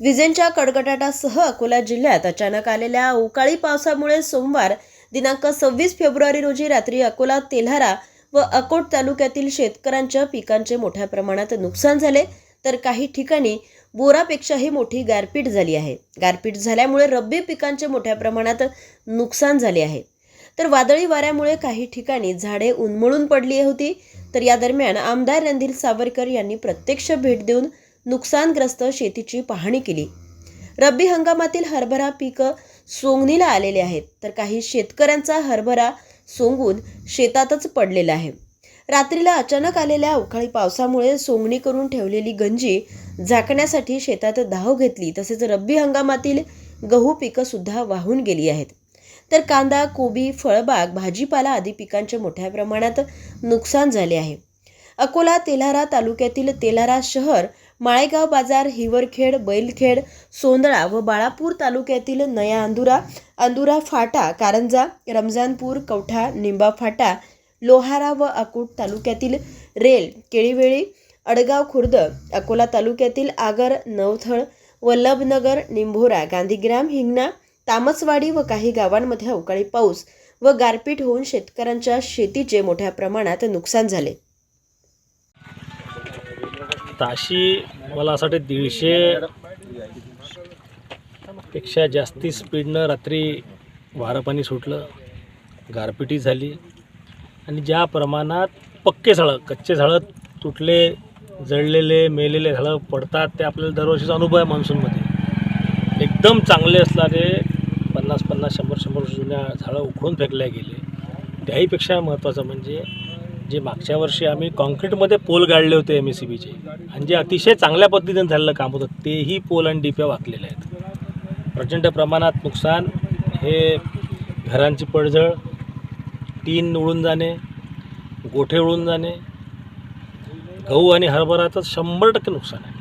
विजेंच्या कडकडाटासह अकोला जिल्ह्यात अचानक आलेल्या अवकाळी पावसामुळे सोमवार दिनांक सव्वीस फेब्रुवारी रोजी रात्री अकोला तेल्हारा व अकोट तालुक्यातील शेतकऱ्यांच्या पिकांचे मोठ्या प्रमाणात नुकसान झाले. तर काही ठिकाणी बोरापेक्षाही मोठी गारपीट झाली आहे. गारपीट झाल्यामुळे रब्बी पिकांचे मोठ्या प्रमाणात नुकसान झाले आहे. तर वादळी वाऱ्यामुळे काही ठिकाणी झाडे उन्मळून पडली होती. तर या दरम्यान आमदार रणधीर सावरकर यांनी प्रत्यक्ष भेट देऊन नुकसानग्रस्त शेतीची पाहणी केली. रब्बी हंगामातील हरभरा पिकं सोंगणीला आलेले आहेत तर काही शेतकऱ्यांचा हरभरा सोंगून शेतातच पडलेला आहे. रात्रीला अचानक आलेल्या अवकाळी पावसामुळे सोंगणी करून ठेवलेली गंजी झाकण्यासाठी शेतात धाव घेतली तसेच रब्बी हंगामातील गहू पिकंसुद्धा वाहून गेली आहेत. तर कांदा कोबी फळबाग भाजीपाला आदी पिकांचे मोठ्या प्रमाणात नुकसान झाले आहे. अकोला तेलारा तालुक्यातील तेलारा शहर माळेगाव बाजार हिवरखेड बैलखेड सोंदळा व बाळापूर तालुक्यातील नया अंदुरा अंदुरा फाटा कारंजा रमजानपूर कवठा निंबा फाटा लोहारा व अकोट तालुक्यातील रेल केळीवेळी अडगाव खुर्द अकोला तालुक्यातील आगर नवथळ वल्लभनगर निंभोरा गांधीग्राम हिंगणा तामसवाडी व काही गावांमध्ये अवकाळी पाऊस व गारपीट होऊन शेतकऱ्यांच्या शेतीचे मोठ्या प्रमाणात नुकसान झाले. ताशी मला असं वाटतं दीडशे पेक्षा जास्ती स्पीडनं रात्री वारं पाणी सुटलं. गारपिटी झाली. आणि ज्या प्रमाणात पक्के झाडं कच्चे झाडं तुटले जळलेले मेलेले झाडं पडतात ते आपल्याला दरवर्षीचा अनुभव आहे मान्सूनमध्ये. एकदम चांगले असणारे पन्नास पन्नास शंभर शंभर जुन्या झाडं उखडून फेकल्या गेले. त्याहीपेक्षा महत्त्वाचं म्हणजे जे मागच्या वर्षी आम्ही कॉन्क्रीटमध्ये पोल गाडले होते एम एस सी बीचे आणि जे अतिशय चांगल्या पद्धतीने झालेलं काम होतं तेही पोल आणि डिप्या वाकलेले आहेत. प्रचंड प्रमाणात नुकसान हे घरांची पडझड टीन उडून जाणे गोठे उडून जाणे गहू आणि हरभराचं शंभर टक्के नुकसान आहे.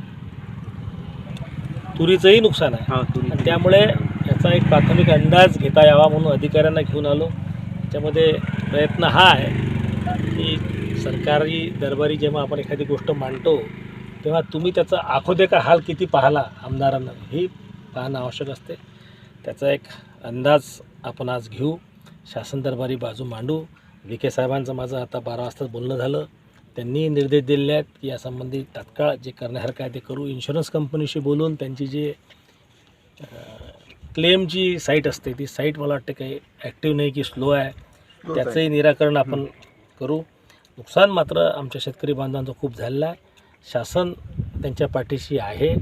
तुरीचंही नुकसान आहे. आणि त्यामुळे याचा एक प्राथमिक अंदाज घेता यावा म्हणून अधिकाऱ्यांना घेऊन आलो. त्याच्यामध्ये प्रयत्न हा आहे. की सरकारी दरबारी जेव्हा आपण एखादी गोष्ट मांडतो तेव्हा तुम्ही त्याचा आखोदे का हाल किती पाहला आमदारांना ही पाहणं आवश्यक असते. त्याचा एक अंदाज आपण आज घेऊ. शासन दरबारी बाजू मांडू. के. साहेबांचं माझं आता बारा वाजता बोलणं झालं. त्यांनी निर्देश दिलेले आहेत की यासंबंधी तात्काळ जे करण्यासारखं आहे ते करू. इन्शुरन्स कंपनीशी बोलून त्यांची जी क्लेमची साईट असते ती साईट मला वाटते काही ॲक्टिव्ह नाही की स्लो आहे. त्याचंही निराकरण आपण करू. नुकसान मात्र आमच्या शेतकरी बांधवांचं खूप झालेलं आहे. शासन त्यांच्या पाठीशी आहे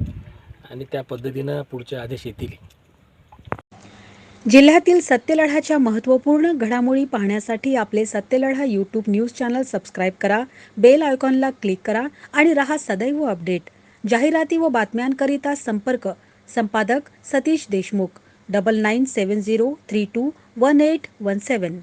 आणि त्या पद्धतीनं पुढचे आदेश येतील. जिल्ह्यातील सत्यलढाच्या महत्त्वपूर्ण घडामोडी पाहण्यासाठी आपले Satyaladha YouTube news channel subscribe करा बेल आयकॉनला क्लिक करा आणि रहा सदैव अपडेट जाहिराती व बातम्यांकरिता संपर्क संपादक Satish Deshmukh double nine seven zero three two one eight one seven